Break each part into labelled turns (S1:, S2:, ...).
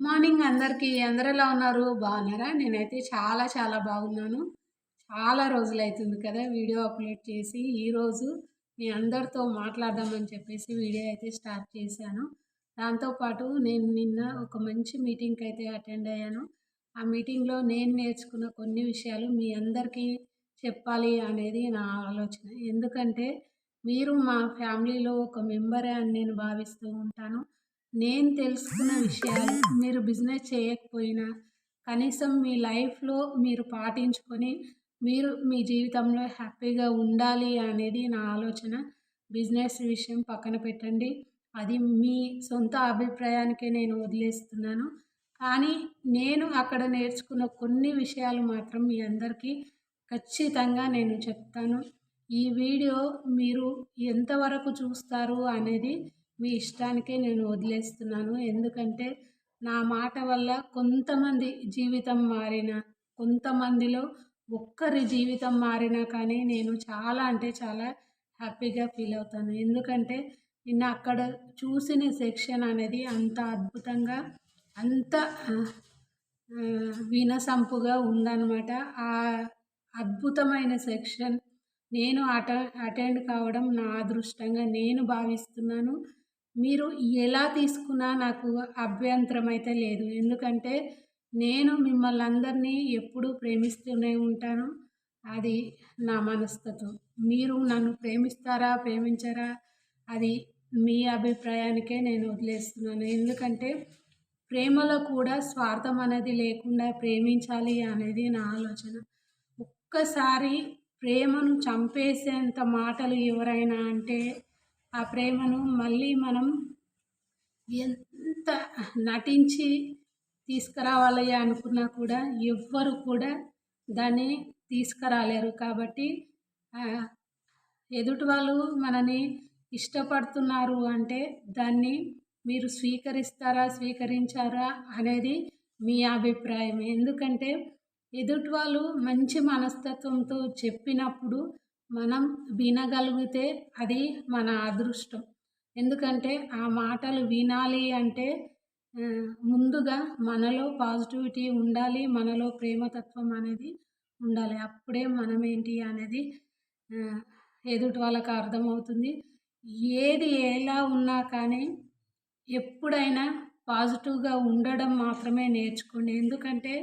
S1: Morning అందరికీ అందరు ఎలా ఉన్నారు? బాగున్నారా? నేనైతే చాలా చాలా బాగున్నాను. చాలా రోజులు అవుతుంది కదా వీడియో అప్లోడ్ చేసి. ఈరోజు మీ అందరితో మాట్లాడదామని చెప్పేసి వీడియో అయితే స్టార్ట్ చేశాను. దాంతోపాటు నేను నిన్న ఒక మంచి మీటింగ్కి అయితే అటెండ్ అయ్యాను. ఆ మీటింగ్లో నేను నేర్చుకున్న కొన్ని విషయాలు మీ అందరికీ చెప్పాలి అనేది నా ఆలోచన. ఎందుకంటే మీరు మా ఫ్యామిలీలో ఒక మెంబరే అని నేను భావిస్తూ ఉంటాను. నేను తెలుసుకున్న విషయాలు మీరు బిజినెస్ చేయకపోయినా కనీసం మీ లైఫ్లో మీరు పాటించుకొని మీరు మీ జీవితంలో హ్యాపీగా ఉండాలి అనేది నా ఆలోచన. బిజినెస్ విషయం పక్కన పెట్టండి. అది మీ సొంత అభిప్రాయానికే నేను వదిలేస్తున్నాను. కానీ నేను అక్కడ నేర్చుకున్న కొన్ని విషయాలు మాత్రం మీ అందరికీ ఖచ్చితంగా నేను చెప్తాను. ఈ వీడియో మీరు ఎంతవరకు చూస్తారు అనేది మీ ఇష్టానికే నేను వదిలేస్తున్నాను. ఎందుకంటే నా మాట వల్ల కొంతమంది జీవితం మారిన కొంతమందిలో ఒక్కరి జీవితం మారినా కానీ నేను చాలా అంటే చాలా హ్యాపీగా ఫీల్ అవుతాను. ఎందుకంటే నిన్న అక్కడ చూసిన సెక్షన్ అనేది అంత అద్భుతంగా అంత వినసంపుగా ఉందన్నమాట. ఆ అద్భుతమైన సెక్షన్ నేను అట అటెండ్ కావడం నా అదృష్టంగా నేను భావిస్తున్నాను. మీరు ఎలా తీసుకున్నా నాకు అభ్యంతరం అయితే లేదు. ఎందుకంటే నేను మిమ్మల్ని అందరినీ ఎప్పుడూ ప్రేమిస్తూనే ఉంటాను. అది నా మనస్తత్వం. మీరు నన్ను ప్రేమిస్తారా ప్రేమించరా అది మీ అభిప్రాయానికే నేను వదిలేస్తున్నాను. ఎందుకంటే ప్రేమలో కూడా స్వార్థం అనేది లేకుండా ప్రేమించాలి అనేది నా ఆలోచన. ఒక్కసారి ప్రేమను చంపేసేంత మాటలు ఎవరైనా అంటే ఆ ప్రేమను మళ్ళీ మనం ఎంత నటించి తీసుకురావాలి అనుకున్నా కూడా ఎవ్వరు కూడా దాన్ని తీసుకురాలేరు కాబట్టి ఎదుటి వాళ్ళు మనని ఇష్టపడుతున్నారు అంటే దాన్ని మీరు స్వీకరిస్తారా స్వీకరించారా అనేది మీ అభిప్రాయం ఎందుకంటే ఎదుటి వాళ్ళు మంచి మనస్తత్వంతో చెప్పినప్పుడు మనం వినగలిగితే అది మన అదృష్టం. ఎందుకంటే ఆ మాటలు వినాలి అంటే ముందుగా మనలో పాజిటివిటీ ఉండాలి మనలో ప్రేమతత్వం అనేది ఉండాలి. అప్పుడే మనం ఏంటి అనేది ఎదుటి వాళ్ళకి అర్థమవుతుంది. ఏది ఎలా ఉన్నా కానీ ఎప్పుడైనా పాజిటివ్గా ఉండడం మాత్రమే నేర్చుకోండి. ఎందుకంటే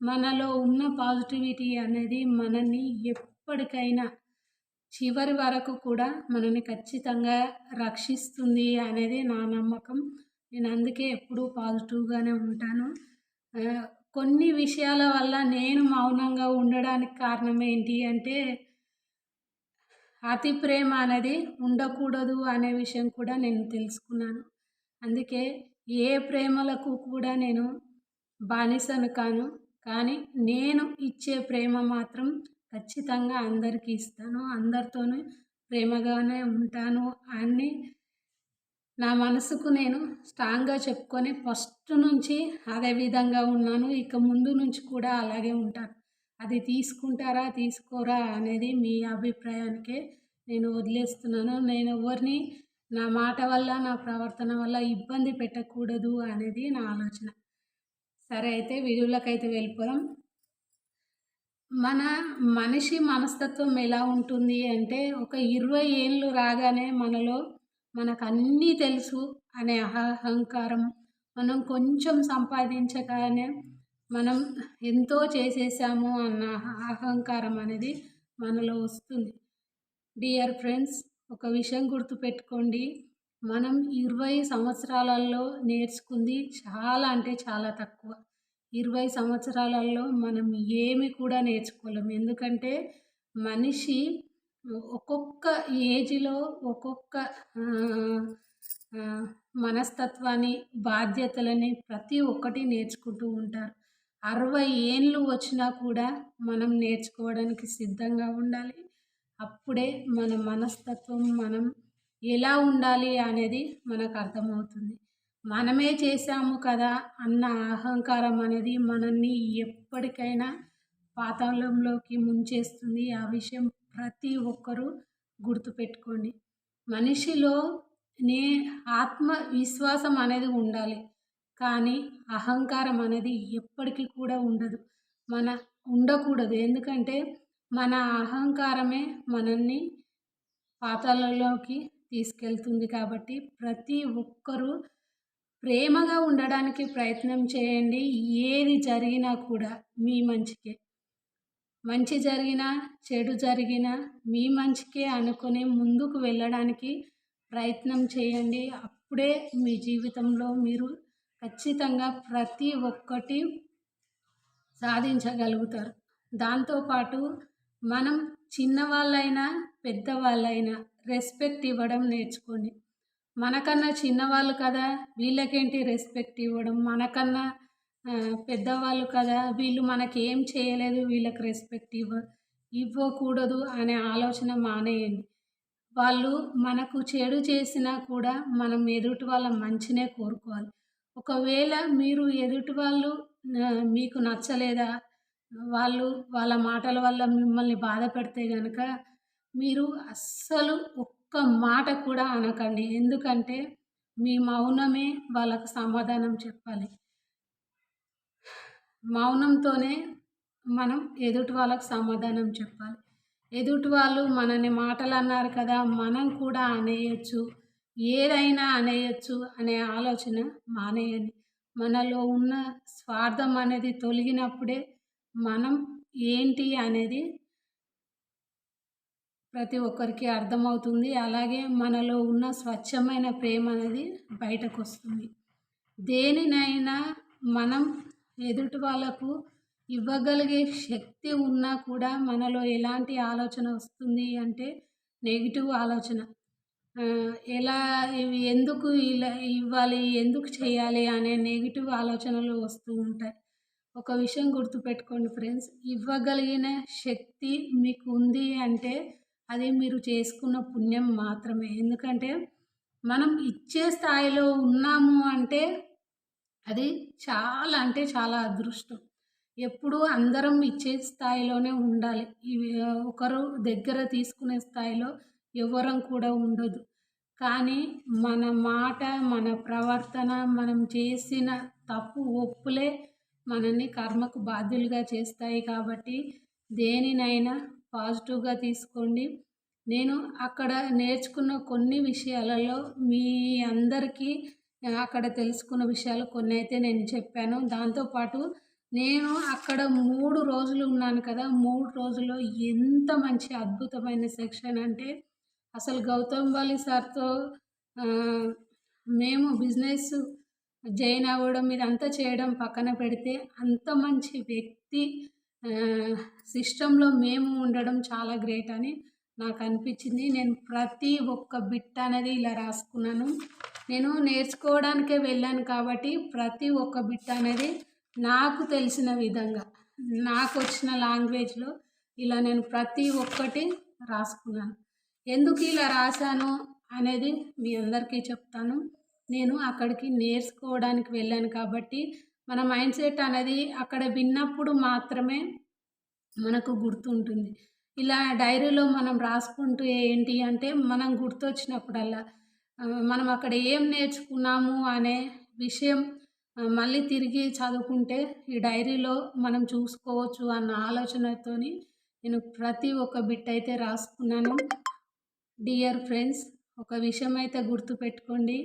S1: మనలో ఉన్న పాజిటివిటీ అనేది మనల్ని ఎప్పటికైనా చివరి వరకు కూడా మనని ఖచ్చితంగా రక్షిస్తుంది అనేది నా నమ్మకం. నేను అందుకే ఎప్పుడూ పాజిటివ్గానే ఉంటాను. కొన్ని విషయాల వల్ల నేను మౌనంగా ఉండడానికి కారణం ఏంటి అంటే అతి ప్రేమ అనేది ఉండకూడదు అనే విషయం కూడా నేను తెలుసుకున్నాను. అందుకే ఏ ప్రేమలకు కూడా నేను బానిసను కాను కానీ నేను ఇచ్చే ప్రేమ మాత్రం ఖచ్చితంగా అందరికీ ఇస్తాను. అందరితోనూ ప్రేమగానే ఉంటాను అని నా మనసుకు నేను స్ట్రాంగ్గా చెప్పుకొని ఫస్ట్ నుంచి అదే విధంగా ఉన్నాను. ఇక ముందు నుంచి కూడా అలాగే ఉంటాను. అది తీసుకుంటారా తీసుకోరా అనేది మీ అభిప్రాయానికే నేను వదిలేస్తున్నాను. నేను ఎవరిని నా మాట వల్ల నా ప్రవర్తన వల్ల ఇబ్బంది పెట్టకూడదు అనేది నా ఆలోచన. సరే అయితే వీడియోలకైతే వెళ్ళిపోదాం. మన మనిషి మనస్తత్వం ఎలా ఉంటుంది అంటే ఒక ఇరవై ఏళ్ళు రాగానే మనలో మనకు అన్నీ తెలుసు అనే అహంకారం. మనం కొంచెం సంపాదించగానే మనం ఎంతో చేసేసాము అన్న అహంకారం అనేది మనలో వస్తుంది. డియర్ ఫ్రెండ్స్ ఒక విషయం గుర్తుపెట్టుకోండి. మనం ఇరవై సంవత్సరాలలో నేర్చుకుంది చాలా అంటే చాలా తక్కువ. ఇరవై సంవత్సరాలలో మనం ఏమి కూడా నేర్చుకోలేము ఎందుకంటే మనిషి ఒక్కొక్క ఏజ్లో ఒక్కొక్క మనస్తత్వాన్ని బాధ్యతలని ప్రతి ఒక్కటి నేర్చుకుంటూ ఉంటారు. అరవై ఏళ్ళు వచ్చినా కూడా మనం నేర్చుకోవడానికి సిద్ధంగా ఉండాలి. అప్పుడే మన మనస్తత్వం మనం ఎలా ఉండాలి అనేది మనకు అర్థమవుతుంది. మనమే చేశాము కదా అన్న అహంకారం అనేది మనల్ని ఎప్పటికైనా పాతాళంలోకి ముంచేస్తుంది. ఆ విషయం ప్రతి ఒక్కరూ గుర్తుపెట్టుకోండి. మనిషిలో నే ఆత్మవిశ్వాసం అనేది ఉండాలి. కానీ అహంకారం అనేది ఎప్పటికీ కూడా ఉండదు. మన ఉండకూడదు. ఎందుకంటే మన అహంకారమే మనల్ని పాతాలలోకి తీసుకెళ్తుంది కాబట్టి ప్రతి ఒక్కరూ ప్రేమగా ఉండడానికి ప్రయత్నం చేయండి. ఏది జరిగినా కూడా మీ మంచికే. మంచి జరిగినా చెడు జరిగినా మీ మంచికే అనుకుని ముందుకు వెళ్ళడానికి ప్రయత్నం చేయండి. అప్పుడే మీ జీవితంలో మీరు ఖచ్చితంగా ప్రతి ఒక్కటి సాధించగలుగుతారు. దాంతోపాటు మనం చిన్నవాళ్ళైనా పెద్దవాళ్ళైనా రెస్పెక్ట్ ఇవ్వడం నేర్చుకోండి. మనకన్నా చిన్నవాళ్ళు కదా వీళ్ళకేంటి రెస్పెక్ట్ ఇవ్వడం? మనకన్నా పెద్దవాళ్ళు కదా వీళ్ళు మనకి ఏం చేయలేదు వీళ్ళకి రెస్పెక్ట్ ఇవ్వ ఇవ్వకూడదు అనే ఆలోచన మానేయండి. వాళ్ళు మనకు చెడు చేసినా కూడా మనం ఎదుటి వాళ్ళ మంచినే కోరుకోవాలి. ఒకవేళ మీరు ఎదుటి వాళ్ళు మీకు నచ్చలేదా? వాళ్ళు వాళ్ళ మాటల వల్ల మిమ్మల్ని బాధ పెడితే కనుక మీరు అస్సలు ఒక్క మాట కూడా అనకండి. ఎందుకంటే మీ మౌనమే వాళ్ళకు సమాధానం చెప్పాలి. మౌనంతోనే మనం ఎదుటి వాళ్ళకు సమాధానం చెప్పాలి. ఎదుటి వాళ్ళు మనని మాటలు అన్నారు కదా మనం కూడా అనేయచ్చు. ఏదైనా అనేయచ్చు అనే ఆలోచన మానేయండి. మనలో ఉన్న స్వార్థం అనేది తొలగినప్పుడే మనం ఏంటి అనేది ప్రతి ఒక్కరికి అర్థమవుతుంది. అలాగే మనలో ఉన్న స్వచ్ఛమైన ప్రేమ అనేది బయటకు వస్తుంది దేనినైనా మనం ఎదుటి వాళ్ళకు ఇవ్వగలిగే శక్తి ఉన్నా కూడా మనలో ఎలాంటి ఆలోచన వస్తుంది అంటే నెగిటివ్ ఆలోచన. ఎలా ఇవి ఎందుకు ఇలా ఇవ్వాలి ఎందుకు చేయాలి అనే నెగిటివ్ ఆలోచనలు వస్తూ ఉంటాయి. ఒక విషయం గుర్తుపెట్టుకోండి ఫ్రెండ్స్. ఇవ్వగలిగిన శక్తి మీకు ఉంది అంటే అది మీరు చేసుకున్న పుణ్యం మాత్రమే. ఎందుకంటే మనం ఇచ్చే స్థాయిలో ఉన్నాము అంటే అది చాలా అంటే చాలా అదృష్టం. ఎప్పుడూ అందరం ఇచ్చే స్థాయిలోనే ఉండాలి. ఇవి ఒకరు దగ్గర తీసుకునే స్థాయిలో ఎవరం కూడా ఉండదు. కానీ మన మాట మన ప్రవర్తన మనం చేసిన తప్పు ఒప్పులే మనల్ని కర్మకు బాధ్యులుగా చేస్తాయి కాబట్టి దేనినైనా పాజిటివ్గా తీసుకోండి. నేను అక్కడ నేర్చుకున్న కొన్ని విషయాలలో మీ అందరికీ అక్కడ తెలుసుకున్న విషయాలు కొన్ని అయితే నేను చెప్పాను. దాంతోపాటు నేను అక్కడ మూడు రోజులు ఉన్నాను కదా మూడు రోజుల్లో ఎంత మంచి అద్భుతమైన సెక్షన్ అంటే అసలు గౌతమ్ బాలి సార్తో మేము బిజినెస్ జాయిన్ అవ్వడం ఇదంతా చేయడం పక్కన పెడితే అంత మంచి వ్యక్తి సిస్టంలో మేము ఉండడం చాలా గ్రేట్ అని నాకు అనిపించింది. నేను ప్రతి ఒక్క బిట్ అనేది ఇలా రాసుకున్నాను. నేను నేర్చుకోవడానికే వెళ్ళాను కాబట్టి ప్రతి ఒక్క బిట్ అనేది నాకు తెలిసిన విధంగా నాకు వచ్చిన లాంగ్వేజ్లో ఇలా నేను ప్రతి ఒక్కటి రాసుకున్నాను. ఎందుకు ఇలా రాశాను అనేది మీ అందరికీ చెప్తాను. నేను అక్కడికి నేర్చుకోవడానికి వెళ్ళాను కాబట్టి మన మైండ్ సెట్ అనేది అక్కడ విన్నప్పుడు మాత్రమే మనకు గుర్తుంటుంది. ఇలా డైరీలో మనం రాసుకుంటూ ఏంటి అంటే మనం గుర్తొచ్చినప్పుడల్లా మనం అక్కడ ఏం నేర్చుకున్నాము అనే విషయం మళ్ళీ తిరిగి చదువుకుంటే ఈ డైరీలో మనం చూసుకోవచ్చు అన్న ఆలోచనతోని నేను ప్రతి ఒక్క బిట్ అయితే రాసుకున్నాను. డియర్ ఫ్రెండ్స్ ఒక విషయం అయితే గుర్తుపెట్టుకోండి.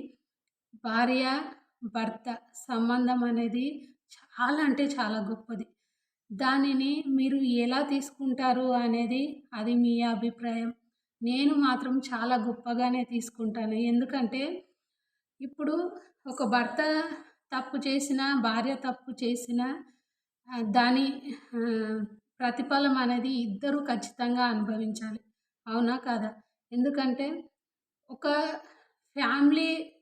S1: భార్య భర్త సంబంధం అనేది చాలా అంటే చాలా గొప్పది. దానిని మీరు ఎలా తీసుకుంటారు అనేది అది మీ అభిప్రాయం. నేను మాత్రం చాలా గొప్పగానే తీసుకుంటాను. ఎందుకంటే ఇప్పుడు ఒక భర్త తప్పు చేసిన భార్య తప్పు చేసిన దాని ప్రతిఫలం అనేది ఇద్దరు ఖచ్చితంగా అనుభవించాలి. అవునా కాదా? ఎందుకంటే ఒక ఫ్యామిలీ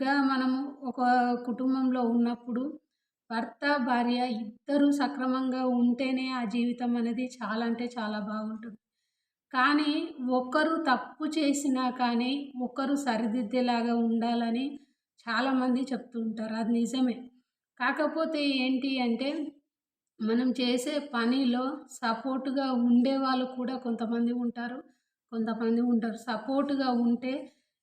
S1: గా మనము ఒక కుటుంబంలో ఉన్నప్పుడు భర్త భార్య ఇద్దరు సక్రమంగా ఉంటేనే ఆ జీవితం అనేది చాలా అంటే చాలా బాగుంటుంది. కానీ ఒకరు తప్పు చేసినా కానీ ఒకరు సరిదిద్దేలాగా ఉండాలని చాలామంది చెప్తూ ఉంటారు. అది నిజమే. కాకపోతే ఏంటి అంటే మనం చేసే పనిలో సపోర్టుగా ఉండే వాళ్ళు కూడా కొంతమంది ఉంటారు. కొంతమంది ఉంటారు. సపోర్టుగా ఉంటే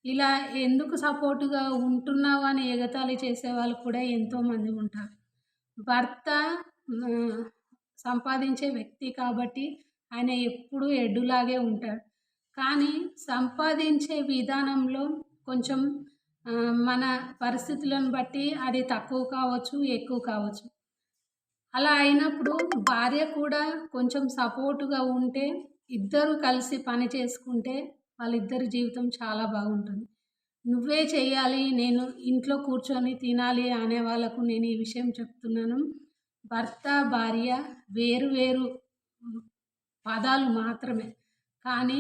S1: ఇలా ఎందుకు సపోర్టుగా ఉంటున్నావు అని ఎగతాళి చేసే వాళ్ళు కూడా ఎంతోమంది ఉంటారు. భర్త సంపాదించే వ్యక్తి కాబట్టి ఆయన ఎప్పుడూ ఎడ్డులాగే ఉంటాడు. కానీ సంపాదించే విధానంలో కొంచెం మన పరిస్థితులను బట్టి అది తక్కువ కావచ్చు ఎక్కువ కావచ్చు. అలా అయినప్పుడు భార్య కూడా కొంచెం సపోర్టుగా ఉంటే ఇద్దరు కలిసి పని చేసుకుంటే వాళ్ళిద్దరి జీవితం చాలా బాగుంటుంది. నువ్వే చేయాలి నేను ఇంట్లో కూర్చొని తినాలి అనే వాళ్ళకు నేను ఈ విషయం చెప్తున్నాను. భర్త భార్య వేరు వేరు పదాలు మాత్రమే. కానీ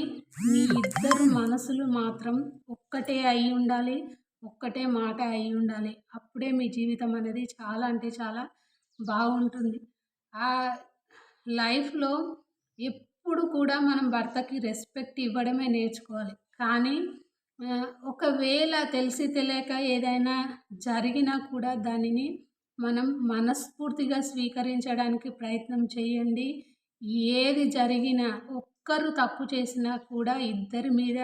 S1: మీ ఇద్దరు మనసులు మాత్రం ఒక్కటే అయి ఉండాలి ఒక్కటే మాట అయి ఉండాలి. అప్పుడే మీ జీవితం అనేది చాలా అంటే చాలా బాగుంటుంది. ఆ లైఫ్లో ఎప్పుడు కూడా మనం భర్తకి రెస్పెక్ట్ ఇవ్వడమే నేర్చుకోవాలి. కానీ ఒకవేళ తెలిసి తెలియక ఏదైనా జరిగినా కూడా దానిని మనం మనస్ఫూర్తిగా స్వీకరించడానికి ప్రయత్నం చేయండి. ఏది జరిగినా ఒక్కరు తప్పు చేసినా కూడా ఇద్దరి మీద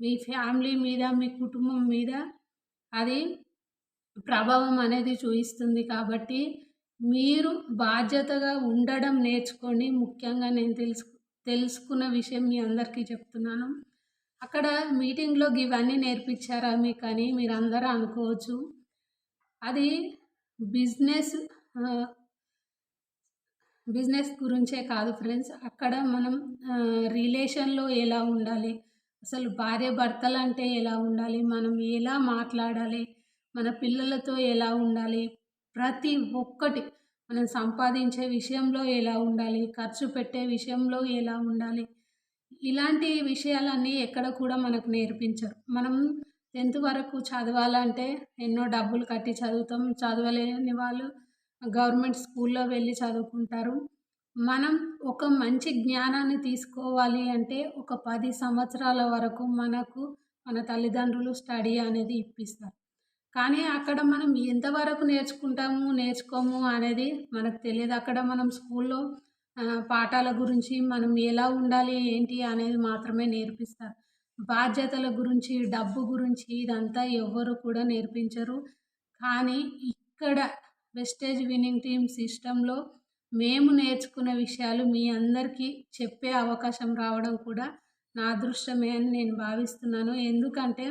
S1: మీ ఫ్యామిలీ మీద మీ కుటుంబం మీద అది ప్రభావం అనేది చూపిస్తుంది. కాబట్టి మీరు బాధ్యతగా ఉండడం నేర్చుకొని ముఖ్యంగా నేను తెలుసు తెలుసుకున్న విషయం మీ అందరికీ చెప్తున్నాను. అక్కడ మీటింగ్లో ఇవన్నీ నేర్పించారా మీకు అని మీరు అందరూ అనుకోవచ్చు. అది బిజినెస్ బిజినెస్ గురించే కాదు ఫ్రెండ్స్. అక్కడ మనం రిలేషన్లో ఎలా ఉండాలి? అసలు భార్య భర్తలు అంటే ఎలా ఉండాలి? మనం ఎలా మాట్లాడాలి? మన పిల్లలతో ఎలా ఉండాలి? ప్రతి ఒక్కటి మనం సంపాదించే విషయంలో ఎలా ఉండాలి? ఖర్చు పెట్టే విషయంలో ఎలా ఉండాలి? ఇలాంటి విషయాలన్నీ ఎక్కడ కూడా మనకు నేర్పించరు. మనం టెన్త్ వరకు చదవాలంటే ఎన్నో డబ్బులు కట్టి చదువుతాం. చదవలేని వాళ్ళు గవర్నమెంట్ స్కూల్లో వెళ్ళి చదువుకుంటారు. మనం ఒక మంచి జ్ఞానాన్ని తీసుకోవాలి అంటే ఒక పది సంవత్సరాల వరకు మనకు మన తల్లిదండ్రులు స్టడీ అనేది ఇప్పిస్తారు. కానీ అక్కడ మనం ఎంతవరకు నేర్చుకుంటాము నేర్చుకోము అనేది మనకు తెలియదు. అక్కడ మనం స్కూల్లో పాఠాల గురించి మనం ఎలా ఉండాలి ఏంటి అనేది మాత్రమే నేర్పిస్తారు. బాధ్యతల గురించి డబ్బు గురించి ఇదంతా ఎవ్వరు కూడా నేర్పించరు. కానీ ఇక్కడ వెస్టేజ్ విన్నింగ్ టీమ్ సిస్టంలో మేము నేర్చుకున్న విషయాలు మీ అందరికీ చెప్పే అవకాశం రావడం కూడా నా అదృష్టమే అని నేను భావిస్తున్నాను. ఎందుకంటే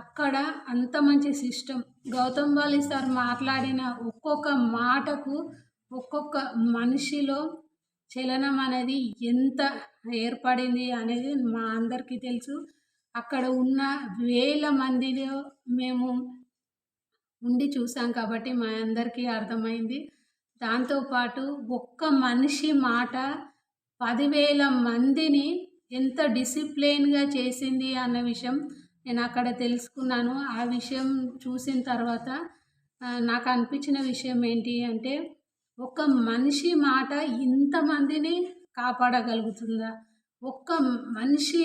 S1: అక్కడ అంత మంచి సిస్టమ్. గౌతమ్ వాలి సార్ మాట్లాడిన ఒక్కొక్క మాటకు ఒక్కొక్క మనిషిలో చలనం అనేది ఎంత ఏర్పడింది అనేది మా అందరికీ తెలుసు. అక్కడ ఉన్న వేల మందిలో మేము ఉండి చూసాం కాబట్టి మా అందరికీ అర్థమైంది. దాంతోపాటు ఒక్క మనిషి మాట పదివేల మందిని ఎంత డిసిప్లైన్గా చేసింది అన్న విషయం నేను అక్కడ తెలుసుకున్నాను. ఆ విషయం చూసిన తర్వాత నాకు అనిపించిన విషయం ఏంటి అంటే ఒక మనిషి మాట ఇంతమందిని కాపాడగలుగుతుందా? ఒక్క మనిషి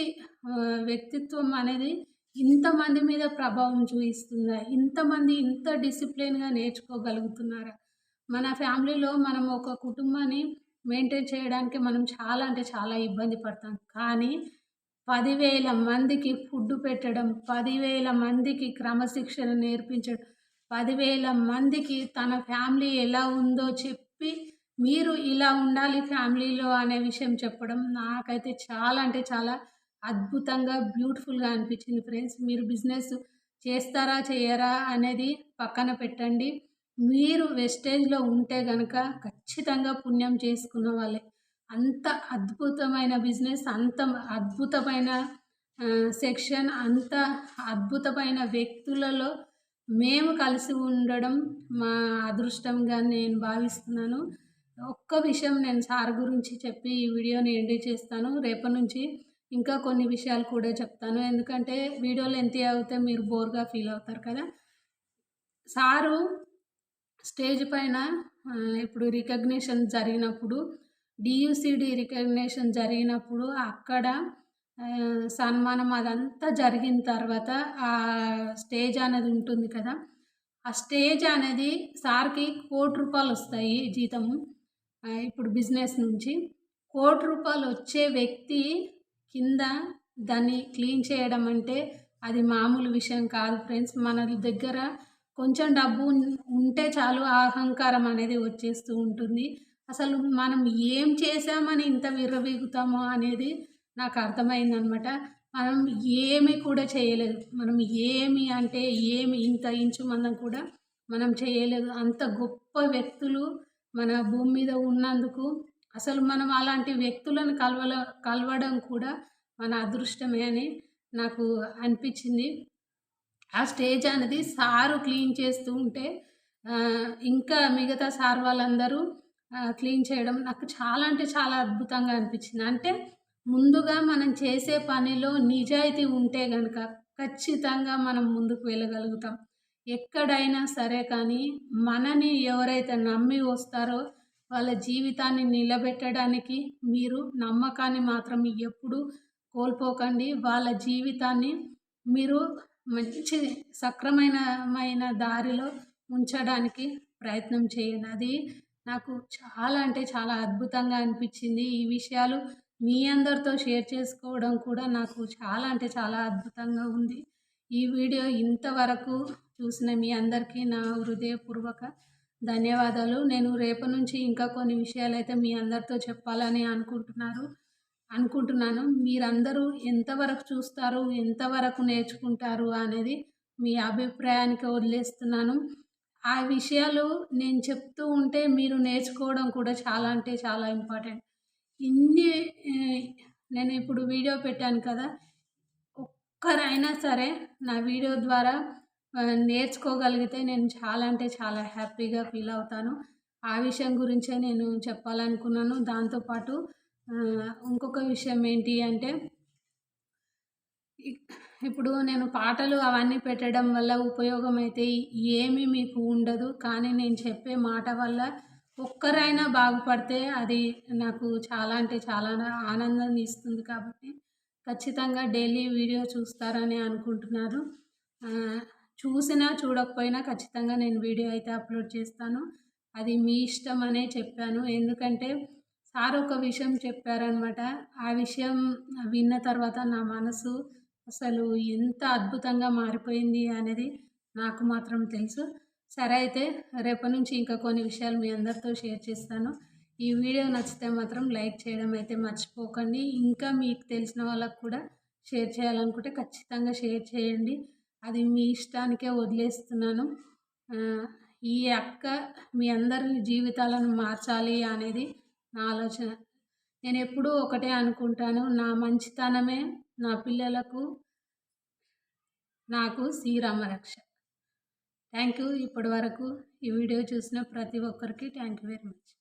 S1: వ్యక్తిత్వం అనేది ఇంతమంది మీద ప్రభావం చూపిస్తుందా? ఇంతమంది ఇంత డిసిప్లిన్గా నేర్చుకోగలుగుతున్నారా? మన ఫ్యామిలీలో మనం ఒక కుటుంబాన్ని మెయింటైన్ చేయడానికి మనం చాలా అంటే చాలా ఇబ్బంది పడతాం. కానీ పదివేల మందికి ఫుడ్ పెట్టడం పదివేల మందికి క్రమశిక్షణ నేర్పించడం పదివేల మందికి తన ఫ్యామిలీ ఎలా ఉందో చెప్పి మీరు ఇలా ఉండాలి ఫ్యామిలీలో అనే విషయం చెప్పడం నాకైతే చాలా అంటే చాలా అద్భుతంగా బ్యూటిఫుల్గా అనిపించింది ఫ్రెండ్స్. మీరు బిజినెస్ చేస్తారా చేయరా అనేది పక్కన పెట్టండి. మీరు వెస్టేజ్లో ఉంటే కనుక ఖచ్చితంగా పుణ్యం చేసుకున్న వాళ్ళే. అంత అద్భుతమైన బిజినెస్ అంత అద్భుతమైన సెక్షన్ అంత అద్భుతమైన వ్యక్తులలో మేము కలిసి ఉండడం మా అదృష్టంగా నేను భావిస్తున్నాను. ఒక్క విషయం నేను సార్ గురించి చెప్పి ఈ వీడియోని ఎండి చేస్తాను. రేపటి నుంచి ఇంకా కొన్ని విషయాలు కూడా చెప్తాను. ఎందుకంటే వీడియోలు ఎంత అవుతే మీరు బోర్గా ఫీల్ అవుతారు కదా. సారు స్టేజ్ పైన ఇప్పుడు రికగ్నిషన్ జరిగినప్పుడు డియూసిడి రికగ్నేషన్ జరిగినప్పుడు అక్కడ సన్మానం అదంతా జరిగిన తర్వాత ఆ స్టేజ్ అనేది ఉంటుంది కదా. ఆ స్టేజ్ అనేది సార్కి కోటి రూపాయలు వస్తాయి జీతము ఇప్పుడు బిజినెస్ నుంచి కోటి రూపాయలు వచ్చే వ్యక్తి కింద దాన్ని క్లీన్ చేయడం అంటే అది మామూలు విషయం కాదు ఫ్రెండ్స్. మన దగ్గర కొంచెం డబ్బు ఉంటే చాలు అహంకారం అనేది వచ్చేస్తూ ఉంటుంది. అసలు మనం ఏం చేసామని ఇంత విర్రవీగుతామో అనేది నాకు అర్థమైందనమాట. మనం ఏమి కూడా చేయలేదు. మనం ఏమి అంటే ఏమి ఇంత ఇంచు మనం కూడా మనం చేయలేదు. అంత గొప్ప వ్యక్తులు మన భూమి మీద ఉన్నందుకు అసలు మనం అలాంటి వ్యక్తులను కలవల కలవడం కూడా మన అదృష్టమే అని నాకు అనిపించింది. ఆ స్టేజ్ అనేది సారు క్లీన్ చేస్తూ ఉంటే ఇంకా మిగతా సార్ వాళ్ళందరూ క్లీన్ చేయడం నాకు చాలా అంటే చాలా అద్భుతంగా అనిపించింది. అంటే ముందుగా మనం చేసే పనిలో నిజాయితీ ఉంటే కనుక ఖచ్చితంగా మనం ముందుకు వెళ్ళగలుగుతాం. ఎక్కడైనా సరే కానీ మనని ఎవరైతే నమ్మి వస్తారో వాళ్ళ జీవితాన్ని నిలబెట్టడానికి మీరు నమ్మకాన్ని మాత్రం ఎప్పుడు కోల్పోకండి. వాళ్ళ జీవితాన్ని మీరు మంచి సక్రమమైన దారిలో ఉంచడానికి ప్రయత్నం చేయండి. అది నాకు చాలా అంటే చాలా అద్భుతంగా అనిపించింది. ఈ విషయాలు మీ అందరితో షేర్ చేసుకోవడం కూడా నాకు చాలా అంటే చాలా అద్భుతంగా ఉంది. ఈ వీడియో ఇంతవరకు చూసిన మీ అందరికీ నా హృదయపూర్వక ధన్యవాదాలు. నేను రేపు నుంచి ఇంకా కొన్ని విషయాలు అయితే మీ అందరితో చెప్పాలని అనుకుంటున్నారు అనుకుంటున్నాను. మీరందరూ ఎంతవరకు చూస్తారు ఎంతవరకు నేర్చుకుంటారు అనేది మీ అభిప్రాయానికి వదిలేస్తున్నాను. ఆ విషయాలు నేను చెప్తూ ఉంటే మీరు నేర్చుకోవడం కూడా చాలా అంటే చాలా ఇంపార్టెంట్. ఇన్ని నేను ఇప్పుడు వీడియో పెట్టాను కదా ఒక్కరైనా సరే నా వీడియో ద్వారా నేర్చుకోగలిగితే నేను చాలా అంటే చాలా హ్యాపీగా ఫీల్ అవుతాను. ఆ విషయం గురించే నేను చెప్పాలనుకున్నాను. దాంతోపాటు ఇంకొక విషయం ఏంటి అంటే ఇప్పుడు నేను పాటలు అవన్నీ పెట్టడం వల్ల ఉపయోగం అయితే ఏమీ మీకు ఉండదు. కానీ నేను చెప్పే మాట వల్ల ఒక్కరైనా బాగుపడితే అది నాకు చాలా అంటే చాలా ఆనందాన్ని ఇస్తుంది కాబట్టి ఖచ్చితంగా డైలీ వీడియో చూస్తారని అనుకుంటున్నారు. చూసినా చూడకపోయినా ఖచ్చితంగా నేను వీడియో అయితే అప్లోడ్ చేస్తాను. అది మీ ఇష్టం అనే చెప్పాను. ఎందుకంటే సార్ ఒక విషయం చెప్పారనమాట ఆ విషయం విన్న తర్వాత నా మనసు అసలు ఎంత అద్భుతంగా మారిపోయింది అనేది నాకు మాత్రం తెలుసు. సరే అయితే రేపటి నుంచి ఇంకా కొన్ని విషయాలు మీ అందరితో షేర్ చేస్తాను. ఈ వీడియో నచ్చితే మాత్రం లైక్ చేయడం అయితే మర్చిపోకండి. ఇంకా మీకు తెలిసిన వాళ్ళకు కూడా షేర్ చేయాలనుకుంటే ఖచ్చితంగా షేర్ చేయండి. అది మీ ఇష్టానికే వదిలేస్తున్నాను. ఈ అక్క మీ అందరి జీవితాలను మార్చాలి అనేది నా ఆలోచన. నేను ఎప్పుడూ ఒకటే అనుకుంటాను. నా మంచితనమే నా పిల్లలకు నాకు శ్రీరామరక్ష. థ్యాంక్ యూ ఇప్పటి వరకు ఈ వీడియో చూసిన ప్రతి ఒక్కరికి థ్యాంక్ యూ వెరీ మచ్.